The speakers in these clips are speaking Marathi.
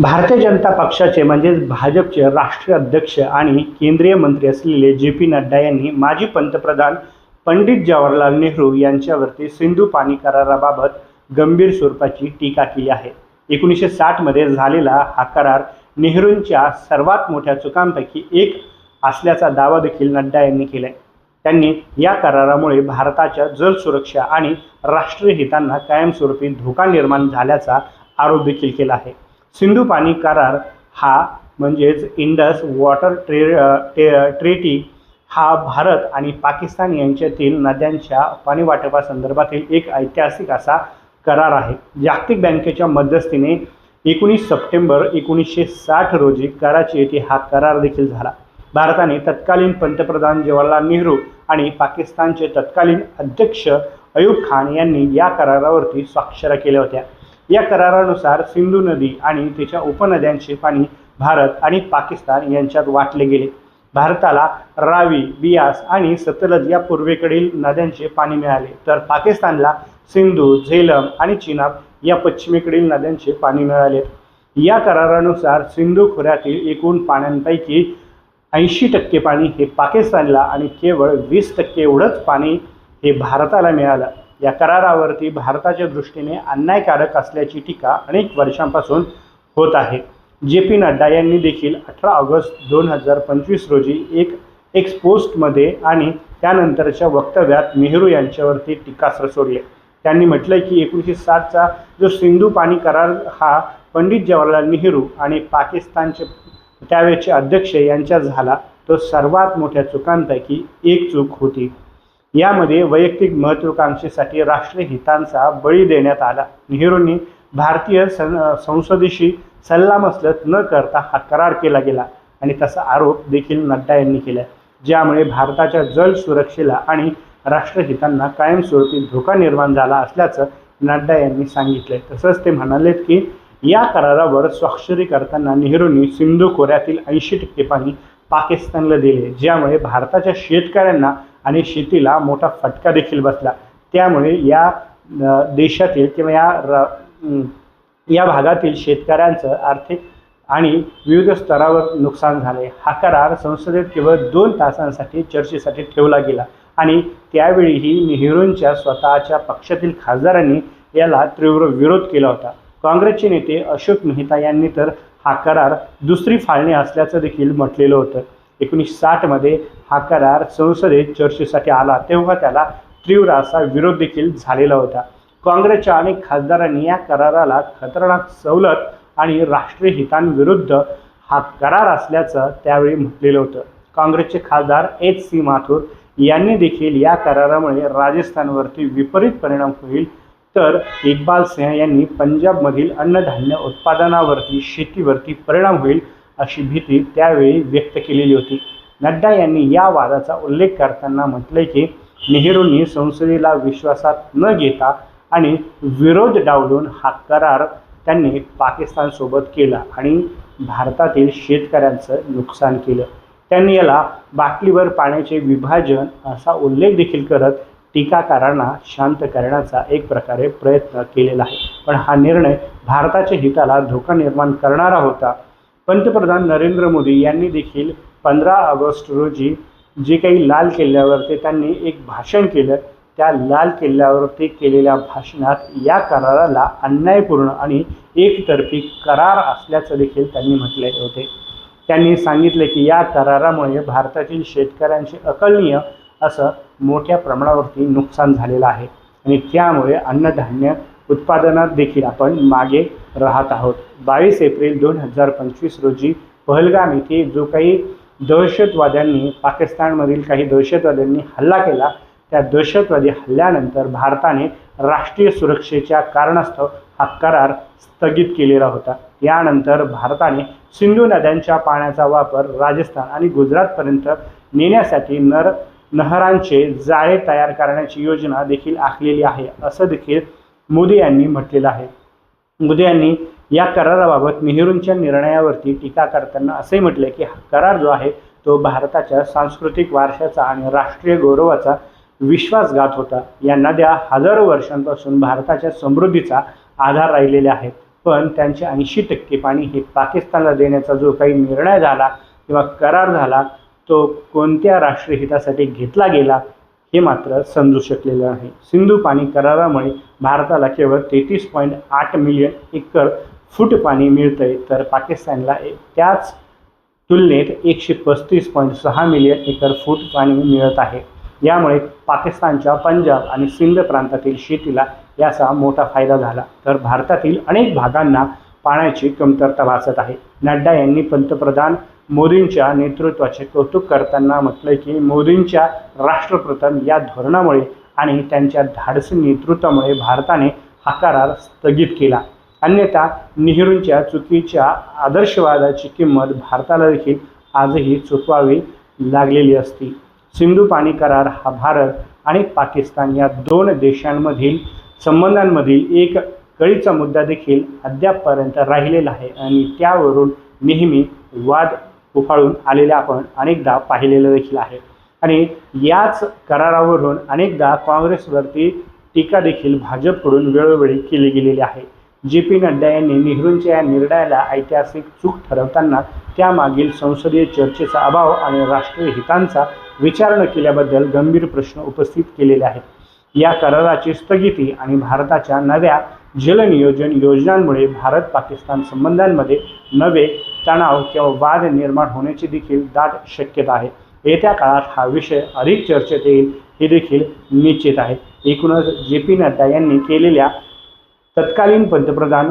भारतीय जनता पक्षाचे म्हणजेच भाजपचे राष्ट्रीय अध्यक्ष आणि केंद्रीय मंत्री असलेले जे पी नड्डा यांनी माजी पंतप्रधान पंडित जवाहरलाल नेहरू यांच्यावरती सिंधू पाणी कराराबाबत गंभीर स्वरूपाची टीका केली आहे. एकोणीसशे साठमध्ये झालेला हा करार नेहरूंच्या सर्वात मोठ्या चुकांपैकी एक असल्याचा दावा देखील नड्डा यांनी केला आहे त्यांनी या करारामुळे भारताच्या जल सुरक्षा आणि राष्ट्रीय हितांना कायमस्वरूपी धोका निर्माण झाल्याचा आरोप देखील केला आहे. सिंधू पाणी करार हा म्हणजेच इंडस वॉटर ट्रे टे ट्रेटी हा भारत आणि पाकिस्तान यांच्यातील नद्यांच्या पाणी वाटपासंदर्भातील एक ऐतिहासिक असा करार आहे. जागतिक बँकेच्या मध्यस्थीने एकोणीस सप्टेंबर एकोणीसशे साठ रोजी कराची येथे हा करार देखील झाला. भारताने तत्कालीन पंतप्रधान जवाहरलाल नेहरू आणि पाकिस्तानचे तत्कालीन अध्यक्ष अयूब खान यांनी या करारावरती स्वाक्षऱ्या केल्या होत्या. या करारानुसार सिंधू नदी आणि तिच्या उपनद्यांचे पाणी भारत आणि पाकिस्तान यांच्यात वाटले गेले. भारताला रावी बियास आणि सतलज या पूर्वेकडील नद्यांचे पाणी मिळाले. तर पाकिस्तानला सिंधू झेलम आणि चिनाब या पश्चिमेकडील नद्यांचे पाणी मिळाले. या करारानुसार सिंधू खोऱ्यातील एकूण पाण्यांपैकी ऐंशी टक्के पाणी हे पाकिस्तानला आणि केवळ वीस टक्के एवढंच पाणी हे भारताला मिळालं. या करारावरती भारताच्या दृष्टीने अन्यायकारक असल्याची टीका अनेक वर्षांपासून होत आहे. जे पी नड्डा यांनी देखील अठरा ऑगस्ट दोन हजार पंचवीस रोजी एक एक्स पोस्टमध्ये आणि त्यानंतरच्या वक्तव्यात नेहरू यांच्यावरती टीकास्त्र सोडले त्यांनी म्हटलं की एकोणीसशे साठचा जो सिंधू पाणी करार हा पंडित जवाहरलाल नेहरू आणि पाकिस्तानचे त्यावेळेचे अध्यक्ष यांच्यात झाला तो सर्वात मोठ्या चुकांपैकी एक चूक होती. यामध्ये वैयक्तिक महत्त्वाकांक्षेसाठी राष्ट्रीय हितांचा बळी देण्यात आला. नेहरूंनी भारतीय सं संसदेशी सल्लामसलत न करता हा करार केला गेला आणि तसा आरोप देखील नड्डा यांनी केला. ज्यामुळे भारताच्या जल सुरक्षेला आणि राष्ट्रहितांना कायमस्वरूपी धोका निर्माण झाला असल्याचं नड्डा यांनी सांगितलं. तसंच ते म्हणालेत की या करारावर स्वाक्षरी करताना नेहरूंनी सिंधू खोऱ्यातील ऐंशी टक्के पाणी पाकिस्तानला दिले ज्यामुळे भारताच्या शेतकऱ्यांना आणि शेतीला मोठा फटका देखील बसला. त्यामुळे या देशातील किंवा या र या भागातील शेतकऱ्यांचं आर्थिक आणि विविध स्तरावर नुकसान झाले हा करार संसदेत केवळ दोन तासांसाठी चर्चेसाठी ठेवला गेला आणि त्यावेळीही नेहरूंच्या स्वतःच्या पक्षातील खासदारांनी याला तीव्र विरोध केला होता. काँग्रेसचे नेते अशोक मेहता यांनी तर हा करार दुसरी फाळणी असल्याचं देखील म्हटलेलं होतं. एकोणीसशे साठमध्ये हा करार संसदेत चर्चेसाठी आला. तेव्हा त्याला तीव्र असा विरोध देखील झालेला होता. काँग्रेसच्या अनेक खासदारांनी या कराराला खतरनाक सवलत आणि राष्ट्रीय हितांविरुद्ध हा करार असल्याचं त्यावेळी म्हटलेलं होतं. काँग्रेसचे खासदार एच सी माथुर यांनी देखील या करारामुळे राजस्थानवरती विपरीत परिणाम होईल. तर इक्बाल सिंह यांनी पंजाबमधील अन्नधान्य उत्पादनावरती शेतीवरती परिणाम होईल अशी भीती त्यावेळी व्यक्त केलेली होती. नड्डा यांनी या वादाचा उल्लेख करताना म्हटले की नेहरूंनी संसदेला विश्वासात न घेता आणि विरोध डावलून हा करार त्यांनी पाकिस्तानसोबत केला आणि भारतातील शेतकऱ्यांचं नुकसान केलं. त्यांनी याला बाटलीवर पाण्याचे विभाजन असा उल्लेख देखील करत टीकाकारांना शांत करण्याचा एक प्रकारे प्रयत्न केलेला आहे. पण हा निर्णय भारताच्या हिताला धोका निर्माण करणारा होता. पंतप्रधान नरेंद्र मोदी यांनी देखील पंधरा ऑगस्ट रोजी जे काही लाल किल्ल्यावरती त्यांनी एक भाषण केलं त्या लाल किल्ल्यावरती केलेल्या भाषणात या कराराला अन्यायपूर्ण आणि एकतर्फी करार असल्याचं देखील त्यांनी म्हटले होते. त्यांनी सांगितले की या करारामुळे भारतातील शेतकऱ्यांचे अकलनीय असं मोठ्या प्रमाणावरती नुकसान झालेलं आहे आणि त्यामुळे अन्नधान्य उत्पादनात देखील आपण मागे राहत आहोत. बावीस एप्रिल दोन हजार पंचवीस रोजी पहलगाम येथे जो काही दहशतवाद्यांनी पाकिस्तानमधील काही दहशतवाद्यांनी हल्ला केला त्या दहशतवादी हल्ल्यानंतर भारताने राष्ट्रीय सुरक्षेच्या कारणास्तव हा करार स्थगित केलेला होता. यानंतर भारताने सिंधू नद्यांच्या पाण्याचा वापर राजस्थान आणि गुजरातपर्यंत नेण्यासाठी नर नहरांचे जाळे तयार करण्याची योजना देखील आखलेली आहे. असं देखील मोदी यांनी म्हटलेलं आहे. मोदी यांनी या कराराबाबत नेहरूंच्या निर्णयावरती टीका करताना असे म्हटले की हा करार जो आहे तो भारताच्या सांस्कृतिक वारशाचा आणि राष्ट्रीय गौरवाचा विश्वासघात होता. या नद्या हजारो वर्षांपासून भारताच्या समृद्धीचा आधार राहिलेल्या आहेत. पण त्यांचे ऐंशी टक्के पाणी हे पाकिस्तानला देण्याचा जो काही निर्णय झाला किंवा करार झाला तो कोणत्या राष्ट्रहितासाठी घेतला गेला हे मात्र समजू शकलेलं आहे. सिंधू पाणी करारामुळे भारताला केवळ तेहतीस पॉईंट आठ मिलियन एकर फूट पाणी मिळतंय तर पाकिस्तानला त्याच तुलनेत एकशे पस्तीस पॉईंट सहा मिलियन एकर फूट पाणी मिळत आहे. यामुळे पाकिस्तानच्या पंजाब आणि सिंध प्रांतातील शेतीला याचा मोठा फायदा झाला. तर भारतातील अनेक भागांना पाण्याची कमतरता भासत आहे. नड्डा यांनी पंतप्रधान मोदींच्या नेतृत्वाचे कौतुक करताना म्हटलंय की मोदींच्या राष्ट्रप्रथम या धोरणामुळे आणि त्यांच्या धाडसी नेतृत्वामुळे भारताने हा करार स्थगित केला. अन्यथा नेहरूंच्या चुकीच्या आदर्शवादाची किंमत भारताला देखील आजही चुकवावी लागलेली असती. सिंधू पाणी करार हा भारत आणि पाकिस्तान या दोन देशांमधील संबंधांमधील एक कळीचा मुद्दा देखील अद्यापपर्यंत राहिलेला आहे आणि त्यावरून नेहमी वाद उफाळून आलेले आपण अनेकदा पाहिलेलं देखील आहे. आणि याच करारावरून अनेकदा काँग्रेसवरती टीका देखील भाजपकडून वेळोवेळी केली गेलेली आहे. जे पी नड्डा यांनी नेहरूंच्या या निर्णयाला ऐतिहासिक चूक ठरवताना त्यामागील संसदीय चर्चेचा अभाव आणि राष्ट्रीय हितांचा विचार न केल्याबद्दल गंभीर प्रश्न उपस्थित केलेले आहेत. या कराराची स्थगिती आणि भारताच्या नव्या जलनियोजन योजनांमुळे भारत पाकिस्तान संबंधांमध्ये नवे तणाव किंवा वाद निर्माण होण्याची देखील दाट शक्यता आहे. येत्या काळात हा विषय अधिक चर्चेत येईल हे देखील निश्चित आहे. एकूणच जे पी नड्डा यांनी केलेल्या तत्कालीन पंतप्रधान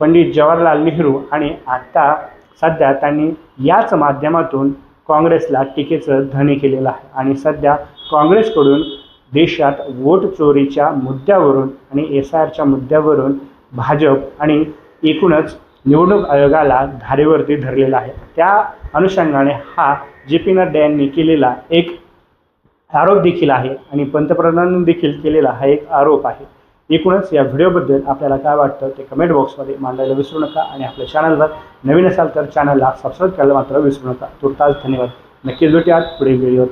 पंडित जवाहरलाल नेहरू आणि आता सध्या त्यांनी याच माध्यमातून काँग्रेसला टीकेचं धनी केलेलं आहे. आणि सध्या काँग्रेसकडून देशात वोट चोरीच्या मुद्द्यावरून आणि एस आय आरच्या मुद्द्यावरून भाजप आणि एकूणच निवडणूक आयोगाला धारेवरती धरलेला आहे. त्या अनुषंगाने हा जे पी नड्डा यांनी केलेला एक आरोप देखील आहे आणि पंतप्रधानांनी देखील केलेला हा एक आरोप आहे. एकूणच या व्हिडिओबद्दल आपल्याला काय वाटतं ते कमेंट बॉक्समध्ये मांडायला विसरू नका आणि आपल्या चॅनलवर नवीन असाल तर चॅनलला सबस्क्राईब करायला मात्र विसरू नका. तुर्तास धन्यवाद. नक्कीच भेटूयात पुढील व्हिडिओ